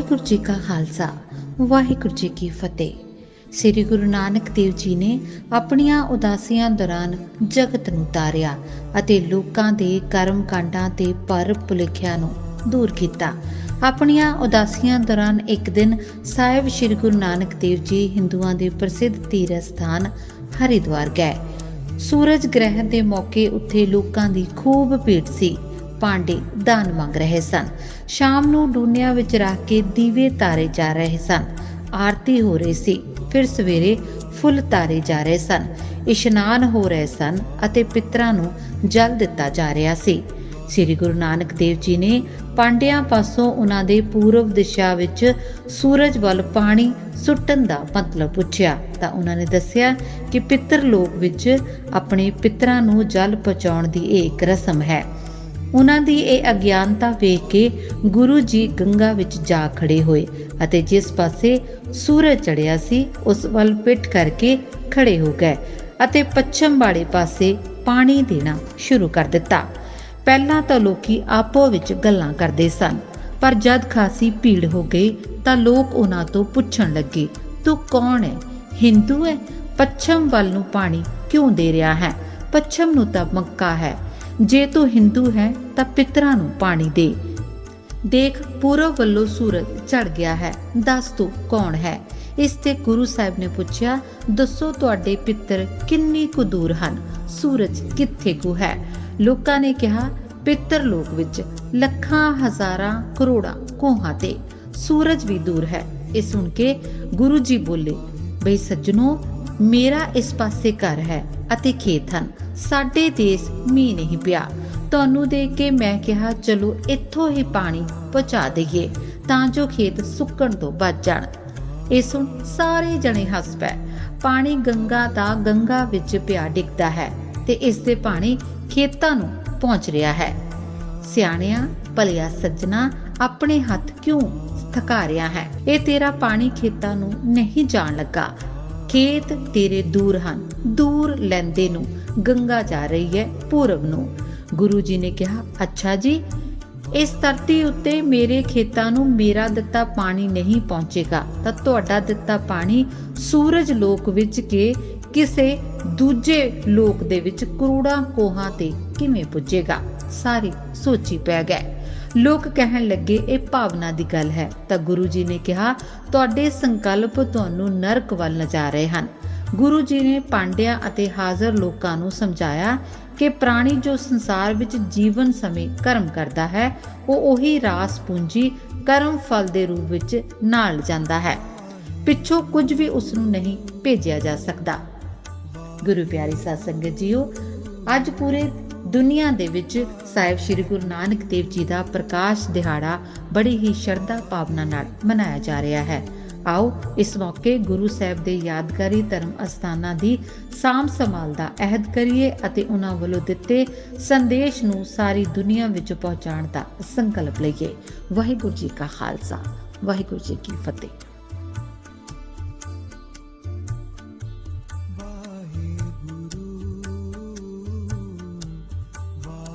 ਵਾਹਿਗੁਰੂ ਜੀ ਕਾ ਖਾਲਸਾ, ਵਾਹਿਗੁਰੂ ਜੀ ਕੀ ਫਤਿਹ। ਸ੍ਰੀ ਗੁਰੂ ਨਾਨਕ ਦੇਵ ਜੀ ਨੇ ਆਪਣੀਆਂ ਉਦਾਸੀਆਂ ਦੌਰਾਨ ਜਗਤ ਨੂੰ ਤਾਰਿਆ ਅਤੇ ਲੋਕਾਂ ਦੇ ਕਰਮ ਕਾਂਡਾਂ ਤੇ ਪਰ ਭੁਲੇਖਿਆਂ ਨੂੰ ਦੂਰ ਕੀਤਾ। ਆਪਣੀਆਂ ਉਦਾਸੀਆਂ ਦੌਰਾਨ ਇੱਕ ਦਿਨ ਸਾਹਿਬ ਸ੍ਰੀ ਗੁਰੂ ਨਾਨਕ ਦੇਵ ਜੀ ਹਿੰਦੂਆਂ ਦੇ ਪ੍ਰਸਿੱਧ ਤੀਰਥ ਸਥਾਨ ਹਰਿਦੁਆਰ ਗਏ। ਸੂਰਜ ਗ੍ਰਹਿਣ ਦੇ ਮੌਕੇ ਉੱਥੇ ਲੋਕਾਂ ਦੀ ਖੂਬ ਭੀੜ ਸੀ। ਪਾਂਡੇ ਦਾਨ ਮੰਗ ਰਹੇ ਸਨ। ਸ਼ਾਮ ਨੂੰ ਡੂਨਿਆਂ ਵਿੱਚ ਰੱਖ ਕੇ ਦੀਵੇ ਤਾਰੇ ਜਾ ਰਹੇ ਸਨ। ਆਰਤੀ ਹੋ ਰਹੀ ਸੀ। ਫਿਰ ਸਵੇਰੇ ਫੁੱਲ ਤਾਰੇ ਜਾ ਰਹੇ ਸਨ। ਇਸ਼ਨਾਨ ਹੋ ਰਹੇ ਸਨ ਅਤੇ ਪਿਤਰਾਂ ਨੂੰ ਜਲ ਦਿੱਤਾ ਜਾ ਰਿਹਾ ਸੀ। ਸ੍ਰੀ ਗੁਰੂ ਨਾਨਕ ਦੇਵ ਜੀ ਨੇ ਪਾਂਡਿਆਂ ਪਾਸੋਂ ਉਹਨਾਂ ਦੇ ਪੂਰਬ ਦਿਸ਼ਾ ਵਿੱਚ ਸੂਰਜ ਵੱਲ ਪਾਣੀ ਸੁੱਟਣ ਦਾ ਮਤਲਬ ਪੁੱਛਿਆ। ਤਾਂ ਉਹਨਾਂ ਨੇ ਦੱਸਿਆ ਕਿ ਪਿੱਤਰ ਲੋਕ ਵਿੱਚ ਆਪਣੇ ਪਿਤਰਾਂ ਨੂੰ ਜਲ ਪਹੁੰਚਾਉਣ ਦੀ ਇਹ ਇੱਕ ਰਸਮ ਹੈ। ਉਹਨਾਂ ਦੀ ਇਹ ਅਗਿਆਨਤਾ ਵੇਖ ਕੇ ਗੁਰੂ ਜੀ ਗੰਗਾ ਵਿੱਚ ਜਾ ਖੜੇ ਹੋਏ ਅਤੇ ਜਿਸ ਪਾਸੇ ਸੂਰਜ ਚੜਿਆ ਸੀ, ਉਸ ਵੱਲ ਪਿੱਠ ਕਰਕੇ ਖੜੇ ਹੋ ਗਏ ਅਤੇ ਪੱਛਮ ਵਾਲੇ ਪਾਸੇ ਪਾਣੀ ਦੇਣਾ ਸ਼ੁਰੂ ਕਰ ਦਿੱਤਾ। ਪਹਿਲਾਂ ਤਾਂ ਲੋਕੀ ਆਪੋ ਵਿੱਚ ਗੱਲਾਂ ਕਰਦੇ ਸਨ, ਪਰ ਜਦ ਖਾਸੀ ਭੀੜ ਹੋ ਗਈ ਤਾਂ ਲੋਕ ਉਹਨਾਂ ਤੋਂ ਪੁੱਛਣ ਲੱਗੇ, ਤੂੰ ਕੌਣ ਹੈ? ਹਿੰਦੂ ਹੈ? ਪੱਛਮ ਵੱਲ ਨੂੰ ਪਾਣੀ ਕਿਉਂ ਦੇ ਰਿਹਾ ਹੈ? ਪੱਛਮ ਨੂੰ ਤਾਂ ਮੱਕਾ ਹੈ। ਜੇ ਤੂੰ ਹਿੰਦੂ ਹੈ ਤਾਂ ਪਿਤਰਾਂ ਨੂੰ ਪਾਣੀ ਦੇ। ਦੇਖ ਪੂਰਬ ਵੱਲੋਂ ਸੂਰਜ ਚੜ ਗਿਆ ਹੈ। ਦੱਸ ਤੂੰ ਕੌਣ ਹੈ? ਇਸ ਤੇ ਗੁਰੂ ਸਾਹਿਬ ਨੇ ਪੁੱਛਿਆ, ਦੱਸੋ ਤੁਹਾਡੇ ਪਿੱਤਰ ਕਿੰਨੀ ਕੁ ਦੂਰ ਹਨ? ਸੂਰਜ ਕਿੱਥੇ ਕੁ ਹੈ? ਲੋਕਾਂ ਨੇ ਕਿਹਾ, ਪਿੱਤਰ ਲੋਕ ਵਿੱਚ ਲੱਖਾਂ, ਹਜ਼ਾਰਾਂ, ਕਰੋੜਾਂ ਕੋਹਾਂ ਤੇ ਸੂਰਜ ਵੀ ਦੂਰ ਹੈ। ਇਹ ਸੁਣ ਕੇ ਗੁਰੂ ਜੀ ਬੋਲੇ, ਬਈ ਸੱਜਣੋ, ਮੇਰਾ ਇਸ ਪਾਸੇ ਘਰ ਹੈ ਅਤੇ ਖੇਤ ਹਨ। ਸਾਡੇ ਦੇਸ਼ ਮੀਂਹ ਨਹੀਂ ਪਿਆ। ਤੁਹਾਨੂੰ ਦੇਖ ਕੇ ਮੈਂ ਕਿਹਾ, ਚਲੋ, ਇੱਥੋਂ ਹੀ ਪਾਣੀ ਪਹੁੰਚਾ ਦਈਏ, ਤਾਂ ਜੋ ਖੇਤ ਸੁੱਕਣ ਤੋਂ ਬਚ ਜਾਣ। ਇਹ ਸੁਣ ਸਾਰੇ ਜਣੇ ਹੱਸ ਪਏ। ਪਾਣੀ ਗੰਗਾ ਦਾ ਗੰਗਾ ਵਿੱਚ ਪਿਆ ਡਿੱਗਦਾ ਹੈ ਤੇ ਇਸ ਦੇ ਪਾਣੀ ਖੇਤਾਂ ਨੂੰ ਪਹੁੰਚ ਰਿਹਾ ਹੈ। ਸਿਆਣਿਆਂ, ਭਲਿਆ ਸੱਜਣਾ ਆਪਣੇ ਹੱਥ ਕਿਉਂ ਥਕਾ ਰਿਹਾ ਹੈ? ਇਹ ਤੇਰਾ ਪਾਣੀ ਖੇਤਾਂ ਨੂੰ ਨਹੀਂ ਜਾਣ ਲੱਗਾ। ਖੇਤ ਤੇਰੇ ਦੂਰ ਹਨ, ਦੂਰ ਲੈਂਦੇ ਨੂੰ, ਗੰਗਾ ਜਾ ਰਹੀ ਹੈ ਪੂਰਬ ਨੂੰ। ਗੁਰੂ ਜੀ ਨੇ ਕਿਹਾ, ਅੱਛਾ ਜੀ, ਇਸ ਧਰਤੀ ਉੱਤੇ ਮੇਰੇ ਖੇਤਾਂ ਨੂੰ ਮੇਰਾ ਦਿੱਤਾ ਪਾਣੀ ਨਹੀਂ ਪਹੁੰਚੇਗਾ, ਤਾਂ ਤੁਹਾਡਾ ਦਿੱਤਾ ਪਾਣੀ ਸੂਰਜ ਲੋਕ ਵਿੱਚ ਕੇ ਕਿਸੇ ਦੂਜੇ ਲੋਕ ਦੇ ਵਿੱਚ ਕਰੋੜਾਂ ਕੋਹਾਂ ਤੇ ਕਿਵੇਂ ਪੁੱਜੇਗਾ? ਸਾਰੇ ਸੋਚੀ ਪੈ ਗਏ ਲੋਕ ਕਹਿਣ ਲੱਗੇ, ਇਹ ਭਾਵਨਾ ਦੀ ਗੱਲ ਹੈ। ਤਾਂ ਗੁਰੂ ਜੀ ਨੇ ਕਿਹਾ, ਤੁਹਾਡੇ ਸੰਕਲਪ ਤੁਹਾਨੂੰ ਨਰਕ ਵੱਲ ਲਿਜਾ ਰਹੇ ਹਨ। ਗੁਰੂ ਜੀ ਨੇ ਪਾਂਡਿਆਂ ਅਤੇ ਹਾਜ਼ਰ ਲੋਕਾਂ ਨੂੰ ਸਮਝਾਇਆ ਕਿ ਪ੍ਰਾਣੀ ਜੋ ਸੰਸਾਰ ਵਿੱਚ ਜੀਵਨ ਸਮੇਂ ਕਰਮ ਕਰਦਾ ਹੈ, ਉਹ ਉਹੀ ਰਾਸ ਪੂੰਜੀ ਕਰਮ ਫਲ ਦੇ ਰੂਪ ਵਿੱਚ ਨਾਲ ਜਾਂਦਾ ਹੈ। ਪਿੱਛੋਂ ਕੁਝ ਵੀ ਉਸ ਨੂੰ ਨਹੀਂ ਭੇਜਿਆ ਜਾ ਸਕਦਾ। ਗੁਰੂ ਪਿਆਰੀ ਸਾਧ ਸੰਗਤ ਜੀਓ, ਅੱਜ ਪੂਰੇ ਦੁਨੀਆ ਦੇ ਵਿੱਚ ਸਾਹਿਬ ਸ੍ਰੀ ਗੁਰੂ ਨਾਨਕ ਦੇਵ ਜੀ ਦਾ ਪ੍ਰਕਾਸ਼ ਦਿਹਾੜਾ ਬੜੀ ਹੀ ਸ਼ਰਧਾ ਭਾਵਨਾ ਨਾਲ ਮਨਾਇਆ ਜਾ ਰਿਹਾ ਹੈ। ਆਓ, ਇਸ ਮੌਕੇ ਗੁਰੂ ਸਾਹਿਬ ਦੇ ਯਾਦਗਾਰੀ ਧਰਮ ਅਸਥਾਨਾਂ ਦੀ ਸਾਂਭ ਸੰਭਾਲ ਦਾ ਅਹਿਦ ਕਰੀਏ ਅਤੇ ਉਹਨਾਂ ਵੱਲੋਂ ਦਿੱਤੇ ਸੰਦੇਸ਼ ਨੂੰ ਸਾਰੀ ਦੁਨੀਆ ਵਿੱਚ ਪਹੁੰਚਾਉਣ ਦਾ ਸੰਕਲਪ ਲਈਏ। ਵਾਹਿਗੁਰੂ ਜੀ ਕਾ ਖਾਲਸਾ, ਵਾਹਿਗੁਰੂ ਜੀ ਕੀ ਫਤਿਹ।